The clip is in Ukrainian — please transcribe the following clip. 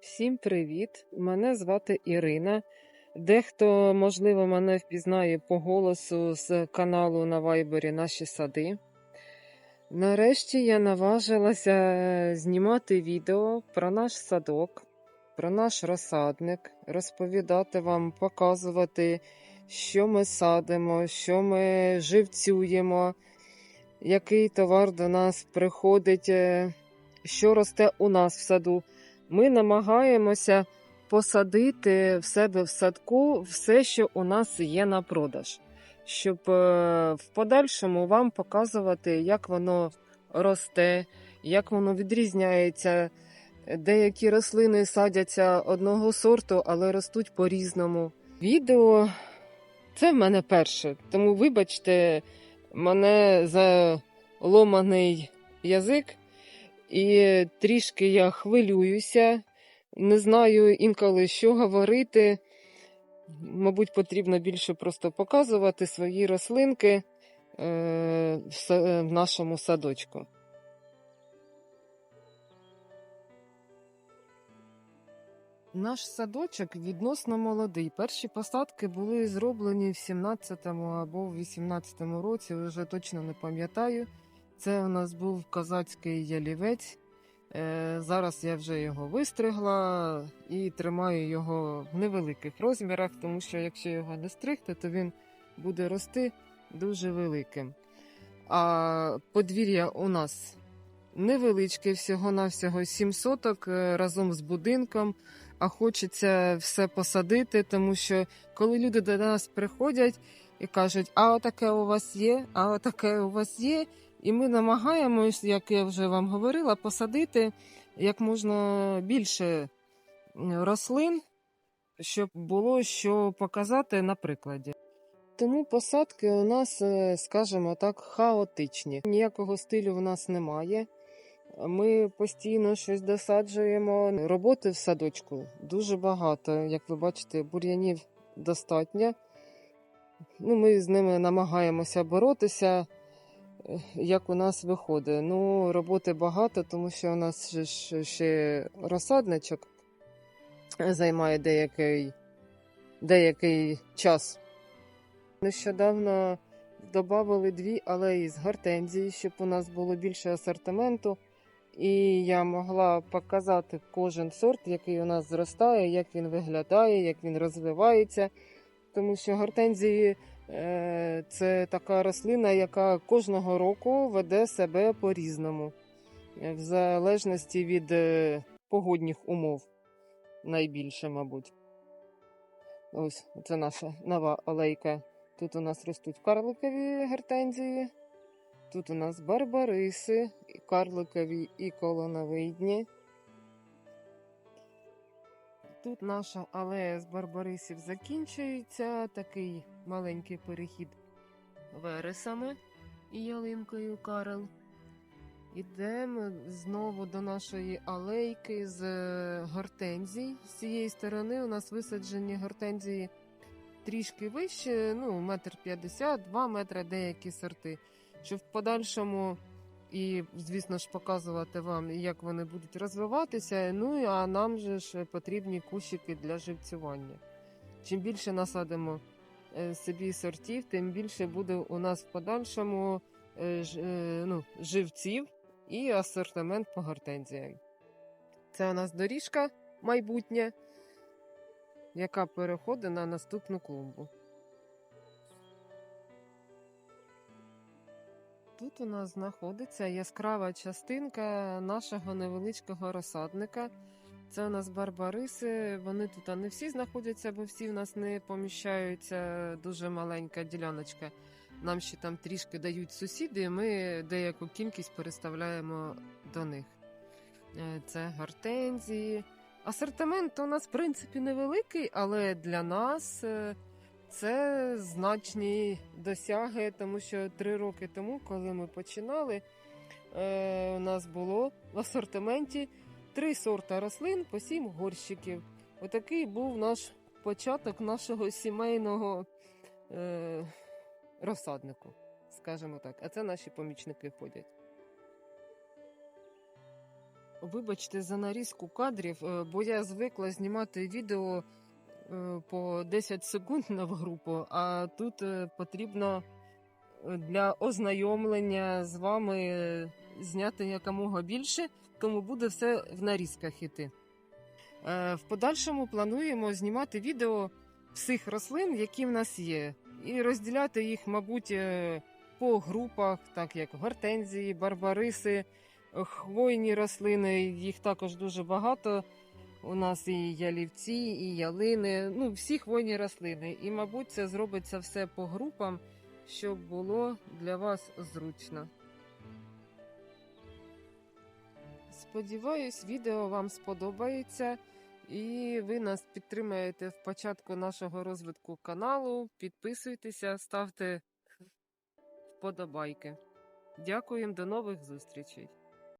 Всім привіт! Мене звати Ірина. Дехто, можливо, мене впізнає по голосу з каналу на Вайбері Наші сади. Нарешті я наважилася е, знімати відео про наш садок, про наш розсадник, розповідати вам, показувати, що ми садимо, що ми живцюємо, який товар до нас приходить, е, що росте у нас в саду. Ми намагаємося посадити в себе в садку все, що у нас є на продаж, щоб е, в подальшому вам показувати, як воно росте, як воно відрізняється. Деякі рослини садяться одного сорту, але ростуть по-різному. Відео це в мене перше, тому вибачте, мене за ломаний язик. І трішки я хвилююся, не знаю інколи, що говорити. Мабуть, потрібно більше просто показувати свої рослинки е, в в нашому садочку. Наш садочок відносно молодий. Перші посадки були зроблені в 17-му або в 18-му році, вже точно не пам'ятаю. Це у нас був козацький ялівець. Е, Зараз я вже його вистригла і тримаю його в невеликих розмірах, тому що якщо його не стригти, то він буде рости дуже великим. А подвір'я у нас невеличке, всього-навсього 7 соток е, разом з будинком. А хочеться все посадити, тому що коли люди до нас приходять і кажуть, а отаке у вас є, а отаке у вас є. І ми намагаємось, як я вже вам говорила, посадити як можна більше рослин, щоб було що показати на прикладі. Тому посадки у нас, е, скажімо так, хаотичні. Ніякого стилю в нас немає. Ми постійно щось досаджуємо. Роботи в садочку дуже багато. Як ви бачите, бур'янів достатньо. Ну, ми з ними намагаємося боротися як у нас виходить. Ну, роботи багато, тому що у нас ще розсадничок займає деякий, деякий час. Нещодавно додали дві алеї з гортензії, щоб у нас було більше асортименту. І я могла показати кожен сорт, який у нас зростає, як він виглядає, як він розвивається. Тому що гортензії Це така рослина, яка кожного року веде себе по-різному, в залежності від е, погодних умов. Найбільше, мабуть. Ось це наша нова алейка. Тут у нас ростуть карликові гортензії, тут у нас барбариси, і карликові і колоновидні. Тут наша алея з барбарисів закінчується. Такий маленький перехід вересами і ялинкою Карел. Ідемо знову до нашої алейки з е, гортензій. З цієї сторони у нас висаджені гортензії трішки вище, ну, метр п'ятдесят, два метри деякі сорти. Щоб в подальшому і, звісно ж, показувати вам, як вони будуть розвиватися. Ну а нам же ж потрібні кущики для живцювання. Чим більше насадимо собі сортів, тим більше буде у нас в подальшому е, ж- е, ну, живців і асортимент по гортензіям. Це у нас доріжка майбутня, яка переходить на наступну клумбу. Тут у нас знаходиться яскрава частинка нашого невеличкого розсадника. Це у нас барбариси. Вони тут не всі знаходяться, бо всі в нас не поміщаються. Дуже маленька діляночка. Нам ще там трішки дають сусіди, і ми деяку кількість переставляємо до них. Е, Це гортензії. Асортимент у нас, в принципі, невеликий, але для нас е, це значні досяги, тому що три роки тому, коли ми починали, е, у нас було в асортименті три сорта рослин по сім горщиків. Отакий був наш початок нашого сімейного е, розсаднику, скажімо так. А це наші помічники ходять. Вибачте за нарізку кадрів, е, бо я звикла знімати відео е, по 10 секунд на групу, а тут е, потрібно для ознайомлення з вами зняти якомога більше, тому буде все в нарізках іти. Е, В подальшому плануємо знімати відео всіх рослин, які в нас є, і розділяти їх, мабуть, е, по групах, так як гортензії, барбариси, хвойні рослини. Їх також дуже багато. У нас і ялівці, і ялини, ну всі хвойні рослини. І, мабуть, це зробиться все по групам, щоб було для вас зручно. Сподіваюсь, відео вам сподобається, і ви нас підтримаєте в початку нашого розвитку каналу. Підписуйтеся, ставте вподобайки. Дякуємо, до нових зустрічей!